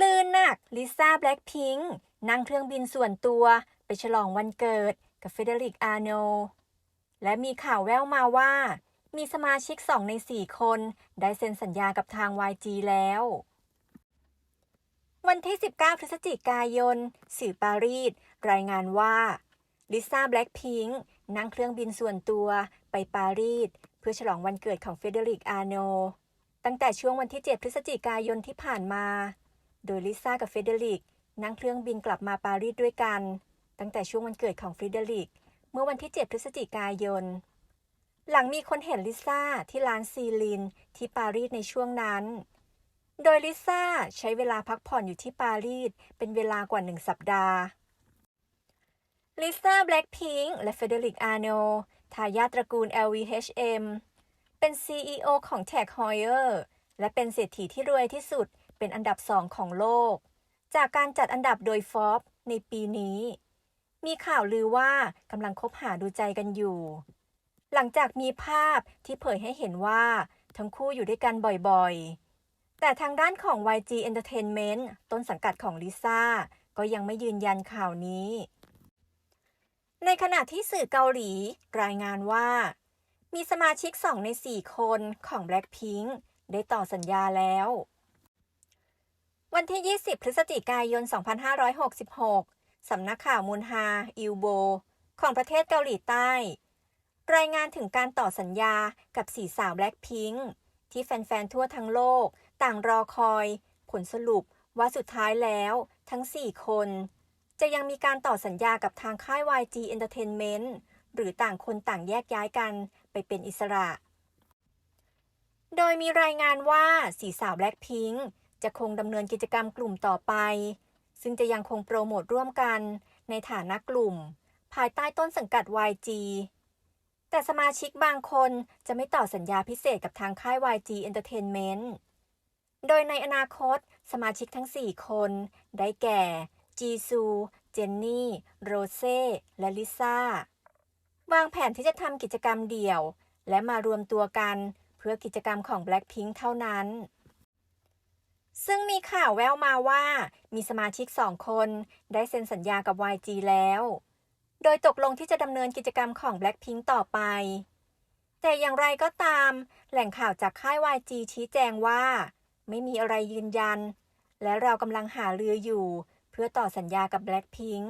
ลือหนักลิซ่าแบล็คพิงค์นั่งเครื่องบินส่วนตัวไปฉลองวันเกิดกับเฟเดริกอาร์โน และมีข่าวแว่วมาว่า มีสมาชิก2ใน4คนได้เซ็นสัญญากับทาง YG แล้ว วันที่ 19 พฤศจิกายน สื่อปารีสรายงานว่าลิซ่าแบล็คพิงค์นั่งเครื่องบินส่วนตัวไปปารีสเพื่อฉลองวันเกิดของเฟเดริกอาร์โน ตั้งแต่ช่วงวันที่ 7 พฤศจิกายนที่ผ่านมา โดยลิซ่ากับเฟเดริกนั่งเครื่องบินกลับมาปารีสด้วยกัน ตั้งแต่ช่วงวันเกิดของเฟเดริกเมื่อวันที่ 7 พฤศจิกายน หลังมีคนเห็นลิซ่าที่ร้านซีลินที่ปารีสในช่วงนั้น โดยลิซ่าใช้เวลาพักผ่อนอยู่ที่ปารีสเป็นเวลากว่าหนึ่งสัปดาห์ลิซ่าแบล็คพิงค์และเฟเดริกอาร์โนทายาทตระกูล LVHM เป็น CEO ของ Tag Heuer และเป็นเศรษฐีที่รวยที่สุด เป็นอันดับสองของโลก จากการจัดอันดับโดย Forbes ในปีนี้ มีข่าวลือว่ากำลังคบหาดูใจกันอยู่ หลังจากมีภาพที่เผยให้เห็นว่าทั้งคู่อยู่ด้วยกันบ่อยๆ แต่ทางด้านของ YG Entertainment ต้นสังกัดของลิซ่าก็ยังไม่ยืนยันข่าวนี้ ในขณะที่สื่อเกาหลีรายงานว่า มีสมาชิก 2 ใน 4 คนของ Blackpink ได้ต่อสัญญาแล้ว วันที่ 20 พฤศจิกายน 2566 สำนักข่าวมุนฮา อิลโบ ของประเทศเกาหลีใต้ รายงานถึงการต่อสัญญากับสีสาว Blackpink ที่แฟน ๆ ทั่วทั้งโลก ต่างรอคอย ผลสรุปว่าสุดท้ายแล้วทั้ง 4 คน จะยังมีการต่อสัญญากับทางค่าย YG Entertainment หรือต่างคนต่างแยกย้ายกันไปเป็นอิสระ โดยมีรายงานว่าสีสาว Blackpink จะคงดำเนินกิจกรรมกลุ่มต่อไป ซึ่งจะยังคงโปรโมทร่วมกันในฐานะกลุ่ม ภายใต้ต้นสังกัด YG แต่สมาชิกบางคนจะไม่ต่อสัญญาพิเศษกับทางค่าย YG Entertainment โดยในอนาคตสมาชิกทั้ง 4 คน ได้แก่ จีซู เจนนี่ โรเซ่ และลิซ่าวางแผนที่จะทำกิจกรรมเดี่ยว และมารวมตัวกันเพื่อกิจกรรมของ Blackpink เท่านั้น ซึ่งมีข่าวแววมาว่ามีสมาชิกสองคนได้เซ็นสัญญากับ YG แล้ว โดยตกลงที่จะดำเนินกิจกรรมของ Blackpink ต่อไป แต่อย่างไรก็ตาม แหล่งข่าวจากค่าย YG ชี้แจงว่า ไม่มีอะไรยืนยัน และเรากำลังหาเรืออยู่ เพื่อต่อสัญญากับ Blackpink